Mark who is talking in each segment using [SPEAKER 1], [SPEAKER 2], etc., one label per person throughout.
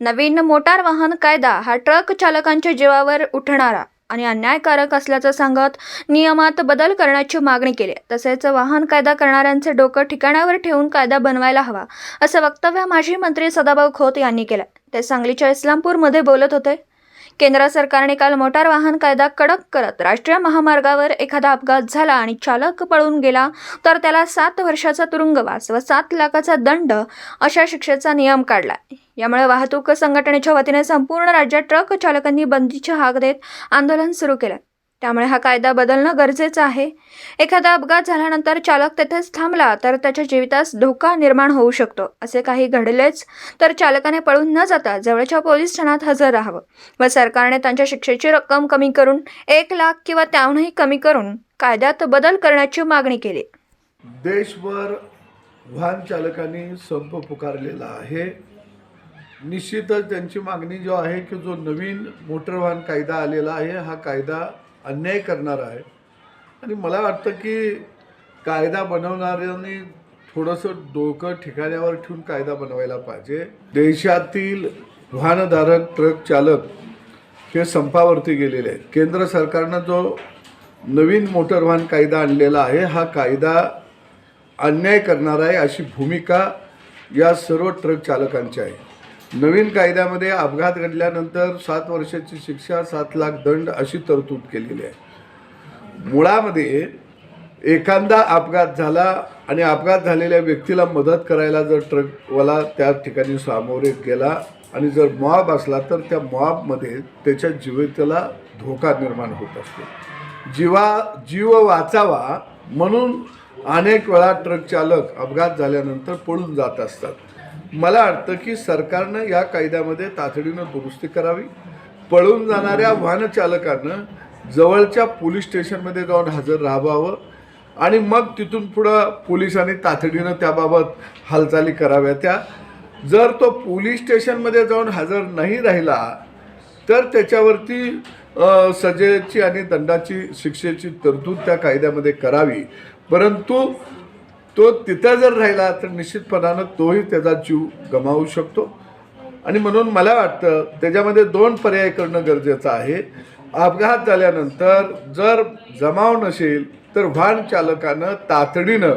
[SPEAKER 1] नवीन motor वाहन कायदा हा ट्रक चालकांच्या जीवावर उठणारा आणि अन्यायकारक असल्याचं सांगत नियमात बदल करण्याची मागणी केली आहे. तसेच वाहन कायदा करणाऱ्यांचे डोकं ठिकाणावर ठेवून कायदा बनवायला हवा असं वक्तव्य माजी मंत्री सदाभाऊ खोत यांनी केलं ते सांगलीच्या इस्लामपूरमध्ये बोलत होते केंद्र सरकारने काल मोटार वाहन कायदा कडक करत राष्ट्रीय महामार्गावर एखादा अपघात झाला आणि चालक पळून गेला तर त्याला सात वर्षाचा तुरुंगवास व सात लाखाचा दंड अशा शिक्षेचा नियम काढला यामुळे वाहतूक संघटनेच्या वतीने संपूर्ण राज्यात ट्रक चालकांनी बंदीची हाक देत आंदोलन सुरू केलं. त्यामुळे हा कायदा बदलणं गरजेचं आहे. एखादा अपघात झाल्यानंतर चालक तेथेच थांबला तर त्याच्या जीवितास धोका निर्माण होऊ शकतो. असे काही घडलेच तर चालकाने पळून न जाता जवळच्या पोलीस ठाण्यात हजर राहावं व सरकारने त्यांच्या शिक्षेची रक्कम कमी करून एक लाख किंवा त्याहूनही कमी करून कायद्यात बदल करण्याची मागणी केली.
[SPEAKER 2] देशभर वाहन चालकांनी संप पुकारलेला आहे. निश्चितच त्यांची मागणी जो आहे की जो नवीन मोटर वाहन कायदा आलेला आहे हा कायदा अन्याय करणारा आहे. आणि मला वाटतं की कायदा बनवणाऱ्यांनी थोडंसं डोकं ठिकाण्यावर ठेवून कायदा बनवायला पाहिजे. देशातील वाहनधारक ट्रक चालक हे संपावरती गेलेले आहेत. केंद्र सरकारनं जो नवीन मोटर वाहन कायदा आणलेला आहे हा कायदा अन्याय करणार आहे अशी भूमिका या सर्व ट्रक चालकांची आहे. नवीन कायद्यामध्ये अपघात घडल्यानंतर सात वर्षाची शिक्षा सात लाख दंड अशी तरतूद केलेली आहे. मुळामध्ये एखादा अपघात झाला आणि अपघात झालेल्या व्यक्तीला मदत करायला जर ट्रकवाला त्या ठिकाणी सामोरे गेला आणि जर मॉब असला तर त्या मॉबमध्ये त्याच्या जीविताला धोका निर्माण होत असतो. जीवा जीव वाचावा म्हणून अनेक वेळा ट्रक चालक अपघात झाल्यानंतर पळून जात असतात. मला वाटतं की सरकारनं या कायद्यामध्ये तातडीनं दुरुस्ती करावी. पळून जाणाऱ्या वाहनचालकानं जवळच्या पोलीस स्टेशनमध्ये जाऊन हजर राहावं आणि मग तिथून पुढं पोलिसांनी तातडीनं त्याबाबत हालचाली कराव्या. त्या जर तो पोलीस स्टेशनमध्ये जाऊन हजर नाही राहिला तर त्याच्यावरती सजेची आणि दंडाची शिक्षेची तरतूद त्या कायद्यामध्ये करावी. परंतु तो तिथं जर राहिला तर निश्चितपणानं तोही त्याचा जीव गमावू शकतो. आणि म्हणून मला वाटतं त्याच्यामध्ये दोन पर्याय करणं गरजेचं आहे. अपघात झाल्यानंतर जर जमाव नसेल तर वाहन चालकानं तातडीनं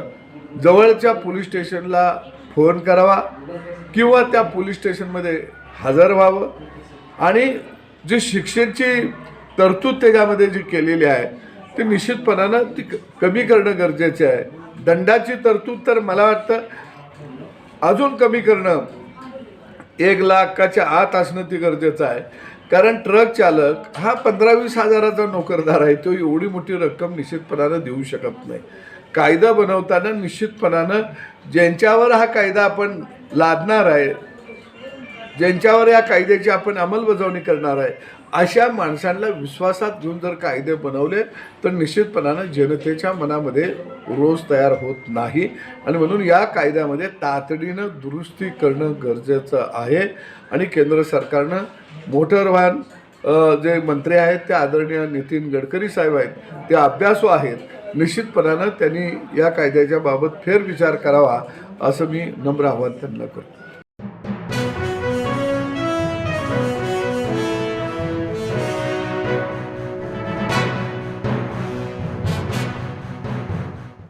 [SPEAKER 2] जवळच्या पोलीस स्टेशनला फोन करावा किंवा त्या पोलीस स्टेशनमध्ये हजर व्हावं. आणि जी शिक्षेची तरतूद त्याच्यामध्ये जी केलेली आहे ती निश्चितपणानं ती क- कमी करणं गरजेचे आहे. दंडाची तरतूद तर मला वाटतं अजून कमी करणं एक लाखाच्या आत असणं ती गरजेचं आहे. कारण ट्रक चालक हा पंधरा वीस हजाराचा नोकरदार आहे. तो एवढी मोठी रक्कम निश्चितपणानं देऊ शकत नाही. कायदा बनवताना निश्चितपणानं ज्यांच्यावर हा कायदा आपण लादणार आहे ज्यांच्यावर या कायद्याची आपण अंमलबजावणी करणार आहे अशा माणसांना विश्वासात घेऊन जर कायदे बनवले तर निश्चितपणानं जनतेच्या मनामध्ये रोष तयार होत नाही. आणि म्हणून या कायद्यामध्ये तातडीनं दुरुस्ती करणं गरजेचं आहे. आणि केंद्र सरकारनं मोटर वाहन जे मंत्री आहेत ते आदरणीय नितीन गडकरी साहेब आहेत ते अभ्यासू आहेत. निश्चितपणानं त्यांनी या कायद्याच्या बाबत फेरविचार करावा असं मी नम्र आव्हान त्यांना करतो.